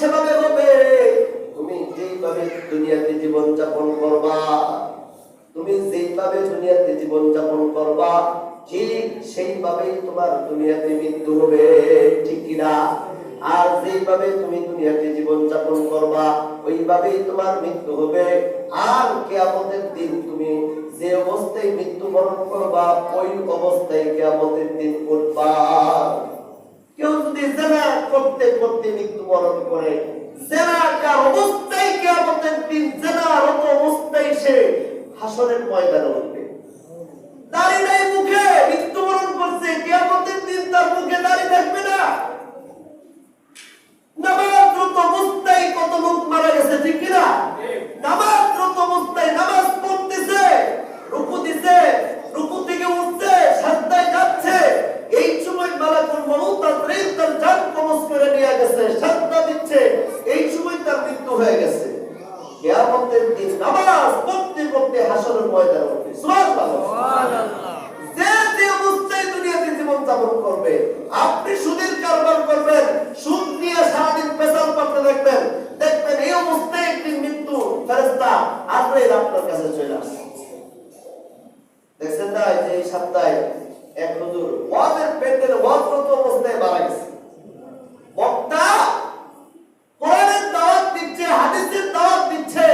সেভাবে হবে। তুমি যেইভাবে দুনিয়াতে জীবন যাপন করবা, তুমি যেইভাবে দুনিয়াতে জীবন যাপন করবা, ঠিক সেইভাবেই তোমার দুনিয়াতে মৃত্যু হবে, ঠিক কিনা? আর যেইভাবে তুমি দুনিয়াতে জীবন যাপন করবা, ওইভাবেই তোমার মৃত্যু হবে। আর কেয়ামতের দিন তুমি যে অবস্থায় মৃত্যুবরণ করবা, ওই অবস্থায় কেয়ামতের দিন করবা কেউ যদি জেনা করতে করতে মৃত্যুবরণ করে জেনাকার অবস্থায় কেয়ামতের দিন জেনারত অবস্থায় সে হাসরের ময়দানে উঠবে দাড়ি নাই মুখে মৃত্যুবরণ করছে কেয়ামতের দিন তার মুখে দাড়ি থাকবে না নামাজরত অবস্থায় কত লোক মারা গেছে ঠিক কিনা নামাজরত অবস্থায় নামাজ পড়তেছে রুকু দিছে রুকু থেকে উঠছে সাজদায় যাচ্ছে এই সময় মালাকুল মউত তার প্রেম তার জান কবজ করে দিচ্ছে এই সময় তার মৃত্যু হয়ে গেছে। কিয়ামতের দিন নামাজ পড়তে পড়তে হাসরের ময়দানে উঠবে। সুবহানাল্লাহ। যে যে অবস্থায় দুনিয়াতে জীবন যাপন করবে আপনি সুদের কারবার করবেন সুদ নিয়ে সারাদিন পেশাল করতে দেখবেন। দেখবেন এই অবস্থায় একদিন মৃত্যু ফেরেস্তা আপনার কাছে চলে দেখছেন না এই যে এই সপ্তাহে এক হুজুর ওয়াজের ওয়াজরত অবস্থায় মারা গেছে বক্তা কোরআনের দাওয়াত দিচ্ছে হাদিসের দাওয়াত দিচ্ছে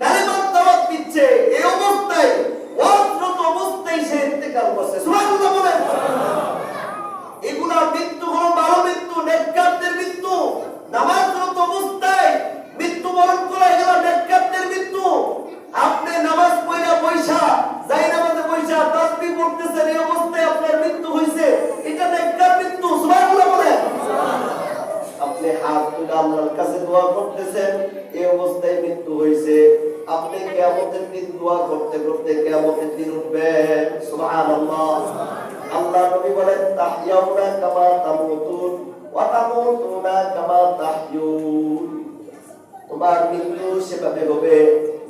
কালিমার দাওয়াত দিচ্ছে এই অবস্থায় ওয়াজরত অবস্থায় সে ইন্তেকাল করছে সুবহানাল্লাহ বলেন এগুলা মৃত্যু হলো ভালো মৃত্যু নেককারদের মৃত্যু নামাজরত অবস্থায় মৃত্যুবরণ করা এগুলা নেককারদের মৃত্যু আপনি নামাজ পড়া পয়সা যাই নামাজে পয়সা তাসবিহ পড়তেছেন এই অবস্থায় আপনার মৃত্যু হইছে এটা নেককার মৃত্যু সুবহানাল্লাহ বলেন আপনি হাত তুলে আল্লাহর কাছে দোয়া করতেছেন এই অবস্থায় মৃত্যু হয়েছে। আপনি কিয়ামতের দিন দোয়া করতে করতে কিয়ামতের দিন উঠবেন। আল্লাহ নবী বলেন, তাহইয়াউনা কামা তামুতুন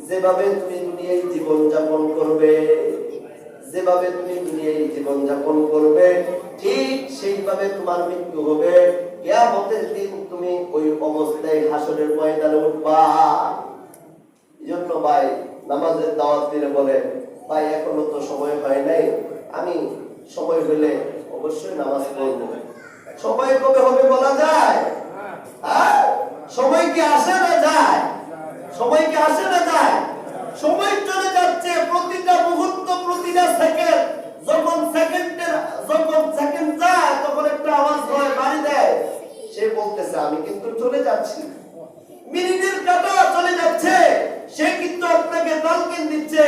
যেভাবে তুমি দুনিয়ায় জীবন যাপন করবে। যেভাবে তুমি দুনিয়ায় জীবন যাপন করবে, ঠিক সেইভাবে তোমার মৃত্যু হবে। কিয়ামতের দিন তুমি ওই অবস্থায় হাসরের ময়দানে উঠবা। এজন্য ভাই, নামাজের দাওয়াত দিলে বলে, ভাই, এখনও তো সময় হয় নাই। আমি সময় হলে অবশ্যই নামাজ পড়ব। সময় কবে হবে বলা যায়? হ্যাঁ? সময় কি আসে না যায়? সময় কি আসে না যায়? সে বলতেছে, আমি কিন্তু চলে যাচ্ছি। মিনিটের কাটা চলে যাচ্ছে। সে কিন্তু আপনাকে তালকিন দিচ্ছে।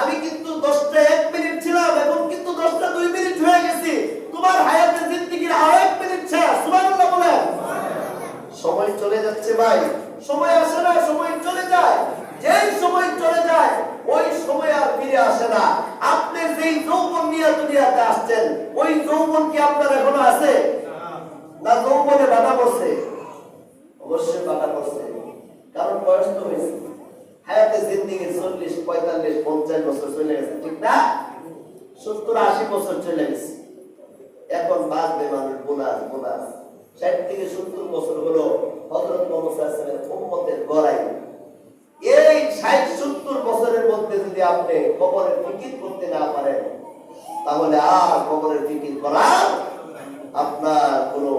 আমি কিন্তু দশটা এক মিনিট ছিলাম, এখন কিন্তু দশটা দুই মিনিট হয়ে গেছি। তোমার হায়াতে জিন্দিগির আর এক মিনিট শেষ। সুবহানাল্লাহ বলেন। সময় চলে যাচ্ছে ভাই। সময় আসে না, সময় চলে যায়। যেই সময় চলে যায়, ওই সময় আর ফিরে আসে না। আপনি যেই যৌবন নিয়ে দুনিয়াতে আসছেন, ওই যৌবন কি আপনার এখনও আছে? না, যৌবনে পড়ছে অবশ্যই বাধা পড়ছে কারণ বয়স তো হয়েছে। হায়াতে জিন্দিগি চল্লিশ, পঁয়তাল্লিশ, পঞ্চাশ বছর চলে গেছে, ঠিক না? সত্তর, আশি বছর চলে গেছে। এখন বাঁচবে মানুষ, বোনাস বোনাস। ষাট থেকে সত্তর বছর হলো হজরত মোহাম্মদের উম্মতের গড়াই এই ষাট, সত্তর বছরের মধ্যে যদি আপনি কবরের টিকিট করতে না পারেন, তাহলে আর কবরের টিকিট করা আপনার কোনো